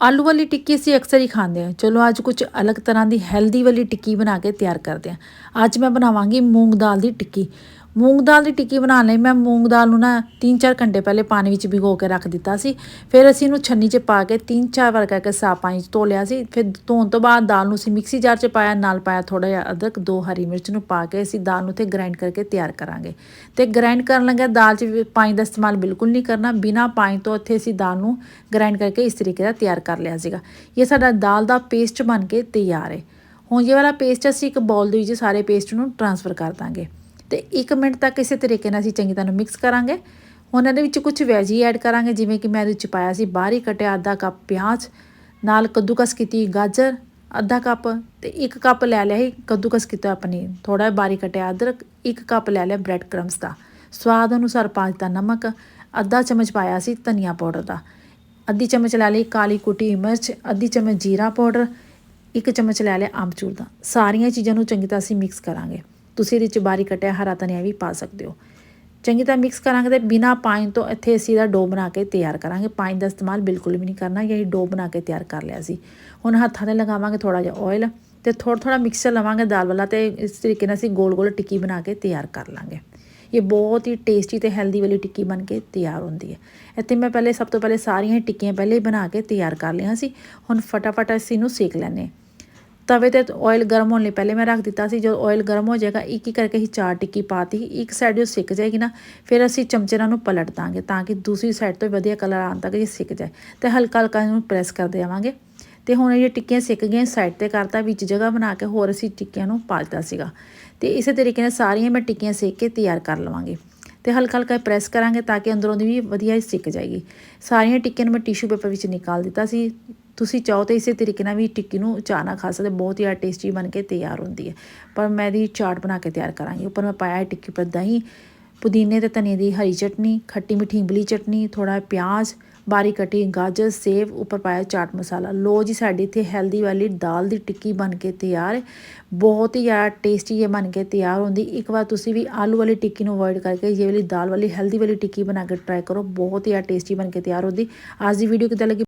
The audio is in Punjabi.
ਆਲੂ ਵਾਲੀ ਟਿੱਕੀ ਅਸੀਂ ਅਕਸਰ ਹੀ ਖਾਂਦੇ ਹਾਂ। ਚਲੋ ਅੱਜ ਕੁਝ ਅਲੱਗ ਤਰ੍ਹਾਂ ਦੀ ਹੈਲਦੀ ਵਾਲੀ ਟਿੱਕੀ ਬਣਾ ਕੇ ਤਿਆਰ ਕਰਦੇ ਹਾਂ। ਅੱਜ ਮੈਂ ਬਣਾਵਾਂਗੀ ਮੂੰਗ ਦਾਲ ਦੀ ਟਿੱਕੀ। ਮੂੰਗ ਦਾਲ ਦੀ ਟਿੱਕੀ ਬਣਾਉਣ ਲਈ ਮੈਂ ਮੂੰਗ ਦਾਲ ਨੂੰ ਨਾ 3-4 ਘੰਟੇ ਪਹਿਲੇ ਪਾਣੀ ਵਿੱਚ ਭਿਗੋ ਕੇ ਰੱਖ ਦਿੱਤਾ ਸੀ। ਫਿਰ ਅਸੀਂ ਇਹਨੂੰ ਛੰਨੀ 'ਚ ਪਾ ਕੇ 3-4 ਵਾਰ ਕਰਕੇ ਸਾਫ਼ ਪਾਣੀ 'ਚ ਧੋ ਲਿਆ ਸੀ। ਫਿਰ ਧੋਣ ਤੋਂ ਬਾਅਦ ਦਾਲ ਨੂੰ ਅਸੀਂ ਮਿਕਸੀ ਜਾਰ 'ਚ ਪਾਇਆ, ਨਾਲ ਪਾਇਆ ਥੋੜਾ ਜਿਹਾ ਅਦਰਕ, ਦੋ ਹਰੀ ਮਿਰਚ ਨੂੰ ਪਾ ਕੇ ਅਸੀਂ ਦਾਲ ਨੂੰ ਤੇ ਗ੍ਰਾਈਂਡ ਕਰਕੇ ਤਿਆਰ ਕਰਾਂਗੇ। ਤੇ ਗ੍ਰਾਈਂਡ ਕਰਨ ਲੱਗਿਆ ਦਾਲ 'ਚ ਪਾਣੀ ਦਾ ਇਸਤੇਮਾਲ ਬਿਲਕੁਲ ਨਹੀਂ ਕਰਨਾ। ਬਿਨਾ ਪਾਣੀ ਤੋਂ ਇੱਥੇ ਅਸੀਂ ਦਾਲ ਨੂੰ ਗ੍ਰਾਈਂਡ ਕਰਕੇ ਇਸ ਤਰੀਕੇ ਦਾ ਤਿਆਰ ਕਰ ਲਿਆ ਸੀਗਾ। ਇਹ ਸਾਡਾ ਦਾਲ ਦਾ ਪੇਸਟ ਬਣ ਕੇ ਤਿਆਰ ਹੈ ਹੁਣ ਇਹ ਵਾਲਾ ਪੇਸਟ ਅਸੀਂ ਇੱਕ ਬਾਉਲ ਦੇ ਵਿੱਚ ਸਾਰੇ ਪੇਸਟ ਨੂੰ ਟਰਾਂਸਫਰ ਕਰ ਦਾਂਗੇ। ਤੇ 1 ਮਿੰਟ ਤੱਕ ਇਸੇ ਤਰੀਕੇ ਨਾਲ ਅਸੀਂ ਚੰਗੀ ਤਰ੍ਹਾਂ ਮਿਕਸ ਕਰਾਂਗੇ। ਹੁਣ ਇਹਦੇ ਵਿੱਚ ਕੁਝ ਵੈਜੀ ਐਡ ਕਰਾਂਗੇ, ਜਿਵੇਂ ਕਿ ਮੈਂ ਇਹਦੇ ਵਿੱਚ ਪਾਇਆ ਸੀ ਬਾਹਰੀ ਕਟਿਆ ਅੱਧਾ ਕੱਪ ਪਿਆਜ਼, ਨਾਲ ਕੱਦੂਕਸ ਕੀਤੀ ਗਾਜਰ, ਅੱਧਾ ਕੱਪ ਤੇ 1 ਕੱਪ ਲੈ ਲਿਆ ਸੀ। ਕੱਦੂਕਸ ਕੀਤਾ ਪਨੀਰ ਥੋੜਾ ਜਿਹਾ ਬਾਰੀਕ ਕਟਿਆ ਅਦਰਕ 1 ਕੱਪ ਲੈ ਲਿਆ ਬ੍ਰੈਡ ਕ੍ਰਮਸ ਦਾ। ਸਵਾਦ ਅਨੁਸਾਰ ਪਾ ਦਿੱਤਾ ਨਮਕ, ਅੱਧਾ ਚਮਚ ਪਾਇਆ ਸੀ ਧਨੀਆ ਪਾਊਡਰ ਦਾ। ਅੱਧੀ ਚਮਚ ਲੈ ਲਈ ਕਾਲੀ ਕੁੱਟੀ ਮਿਰਚ, ਅੱਧੀ ਚਮਚ ਜੀਰਾ ਪਾਊਡਰ, ਇੱਕ ਚਮਚ ਲੈ ਲਿਆ ਆਮਚੂਰ ਦਾ। ਸਾਰੀਆਂ ਚੀਜ਼ਾਂ ਨੂੰ ਚੰਗੀ ਤਰ੍ਹਾਂ ਅਸੀਂ ਮਿਕਸ ਕਰਾਂਗੇ। ਤੁਸੀਂ ਇਹਦੇ 'ਚ ਬਾਰੀਕ ਕਟਿਆ, ਹਰਾ ਧਨੀਆ ਵੀ ਪਾ ਸਕਦੇ ਹੋ। ਚੰਗੀ ਤਰ੍ਹਾਂ ਮਿਕਸ ਕਰਾਂਗੇ ਤੇ ਬਿਨਾ ਪਾਣੀ ਤੋਂ ਇੱਥੇ ਅਸੀਂ ਇਹਦਾ ਡੋ ਬਣਾ ਕੇ ਤਿਆਰ ਕਰਾਂਗੇ। ਪਾਣੀ ਦਾ ਇਸਤੇਮਾਲ ਬਿਲਕੁਲ ਵੀ ਨਹੀਂ ਕਰਨਾ, ਇਹ ਡੋ ਬਣਾ ਕੇ ਤਿਆਰ ਕਰ ਲਿਆ ਸੀ। ਹੁਣ ਹੱਥਾਂ ਤੇ ਲਗਾਵਾਂਗੇ ਥੋੜਾ ਜਿਹਾ ਆਇਲ ਤੇ ਥੋੜਾ ਥੋੜਾ ਮਿਕਸਚਰ ਲਵਾਂਗੇ ਦਾਲ ਵਾਲਾ ਤੇ ਇਸ ਤਰੀਕੇ ਨਾਲ ਅਸੀਂ ਗੋਲ ਗੋਲ ਟਿੱਕੀ ਬਣਾ ਕੇ ਤਿਆਰ ਕਰ ਲਾਂਗੇ। ਇਹ ਬਹੁਤ ਹੀ ਟੇਸਟੀ ਤੇ ਹੈਲਦੀ ਵਾਲੀ ਟਿੱਕੀ ਬਣ ਕੇ ਤਿਆਰ ਹੁੰਦੀ ਹੈ। ਇੱਥੇ ਮੈਂ ਪਹਿਲੇ, ਸਭ ਤੋਂ ਪਹਿਲੇ ਸਾਰੀਆਂ ਟਿੱਕੀਆਂ ਪਹਿਲੇ ਹੀ ਬਣਾ ਕੇ ਤਿਆਰ ਕਰ ਲਈਆਂ ਸੀ। ਹੁਣ ਫਟਾਫਟ ਅਸੀਂ ਇਹਨੂੰ ਸੇਕ ਲੈਣੇ ਤਵੇ ਤੇ ਆਇਲ ਗਰਮ ਹੋਣ ਲਈ ਪਹਿਲੇ ਮੈਂ ਰੱਖ ਦਿੱਤਾ ਸੀ। ਜਦੋਂ ਆਇਲ ਗਰਮ ਹੋ ਜਾਏਗਾ, ਇੱਕ ਇੱਕ ਕਰਕੇ ਅਸੀਂ ਚਾਰ ਟਿੱਕੀ ਪਾਤੀ ਇੱਕ ਸਾਈਡ ਜੋ ਸਿੱਕ ਜਾਏਗੀ ਨਾ, ਫਿਰ ਅਸੀਂ ਚਮਚੇ ਨਾਲ ਨੂੰ ਪਲਟ ਦਾਂਗੇ ਤਾਂ ਕਿ ਦੂਸਰੀ ਸਾਈਡ ਤੋਂ ਵਧੀਆ ਕਲਰ ਆਉਣ ਤੱਕ ਇਹ ਸਿੱਕ ਜਾਏ। ਤੇ ਹਲਕਾ ਹਲਕਾ ਇਹਨੂੰ ਪ੍ਰੈਸ ਕਰਦੇ ਆਵਾਂਗੇ ਤੇ ਹੁਣ ਇਹ ਟਿੱਕੀਆਂ ਸਿੱਕ ਗਈਆਂ ਸਾਈਡ ਤੇ ਕਰਤਾ, ਵਿੱਚ ਜਗ੍ਹਾ ਬਣਾ ਕੇ ਹੋਰ ਅਸੀਂ ਟਿੱਕੀਆਂ ਨੂੰ ਪਾ ਦਿੱਤਾ ਸੀਗਾ। ਤੇ ਇਸੇ ਤਰੀਕੇ ਨਾਲ ਸਾਰੀਆਂ ਮੈਂ ਟਿੱਕੀਆਂ ਸੇਕ ਕੇ ਤਿਆਰ ਕਰ ਲਵਾਂਗੀ। ਤੇ ਹਲਕਾ ਹਲਕਾ ਪ੍ਰੈਸ ਕਰਾਂਗੇ ਤਾਂ ਕਿ ਅੰਦਰੋਂ ਦੀ ਵੀ ਵਧੀਆ ਸਿੱਕ ਜਾਏਗੀ। ਸਾਰੀਆਂ ਟਿੱਕੀਆਂ ਨੂੰ ਮੈਂ ਟਿਸ਼ੂ ਪੇਪਰ ਵਿੱਚ ਨਿਕਾਲ ਦਿੱਤਾ ਸੀ। ਤੁਸੀਂ ਚਾਹੋ ਤਾਂ ਇਸੇ ਤਰੀਕੇ ਨਾਲ ਵੀ ਟਿੱਕੀ ਨੂੰ ਚਾਹ ਨਾਲ ਖਾ ਸਕਦੇ, ਬਹੁਤ ਹੀ ਟੇਸਟੀ ਬਣ ਕੇ ਤਿਆਰ ਹੁੰਦੀ ਹੈ। ਪਰ ਮੈਂ ਇਹਦੀ ਚਾਟ ਬਣਾ ਕੇ ਤਿਆਰ ਕਰਾਂਗੀ। ਉੱਪਰ ਮੈਂ ਪਾਇਆ ਟਿੱਕੀ ਪਰ ਦਹੀਂ, ਪੁਦੀਨੇ ਤੇ ਧਨੀਏ ਦੀ ਹਰੀ ਚਟਨੀ, ਖੱਟੀ ਮਿੱਠੀ ਇਮਲੀ ਚਟਨੀ ਥੋੜਾ ਪਿਆਜ਼, ਬਾਰੀਕ ਕਟੀ ਗਾਜਰ ਸੇਵ ਉੱਪਰ ਪਾਇਆ ਚਾਟ ਮਸਾਲਾ। ਲੋ ਜੀ, ਸਾਡੀ ਇੱਥੇ ਹੈਲਦੀ ਵਾਲੀ ਦਾਲ ਦੀ ਟਿੱਕੀ ਬਣ ਕੇ ਤਿਆਰ। ਬਹੁਤ ਹੀ ਜ਼ਿਆਦਾ ਟੇਸਟੀ ਇਹ ਬਣ ਕੇ ਤਿਆਰ ਹੁੰਦੀ। ਇੱਕ ਵਾਰ ਤੁਸੀਂ ਵੀ ਆਲੂ ਵਾਲੀ ਟਿੱਕੀ ਨੂੰ ਅਵੋਇਡ ਕਰਕੇ ਇਹ ਵਾਲੀ ਦਾਲ ਵਾਲੀ ਹੈਲਦੀ ਵਾਲੀ ਟਿੱਕੀ ਬਣਾ ਕੇ ਟਰਾਈ ਕਰੋ। ਬਹੁਤ ਹੀ ਜ਼ਿਆਦਾ ਟੇਸਟੀ ਬਣ ਕੇ ਤਿਆਰ ਹੁੰਦੀ। ਅੱਜ ਦੀ ਵੀਡੀਓ ਕਿਦਾਂ ਲੱਗੀ?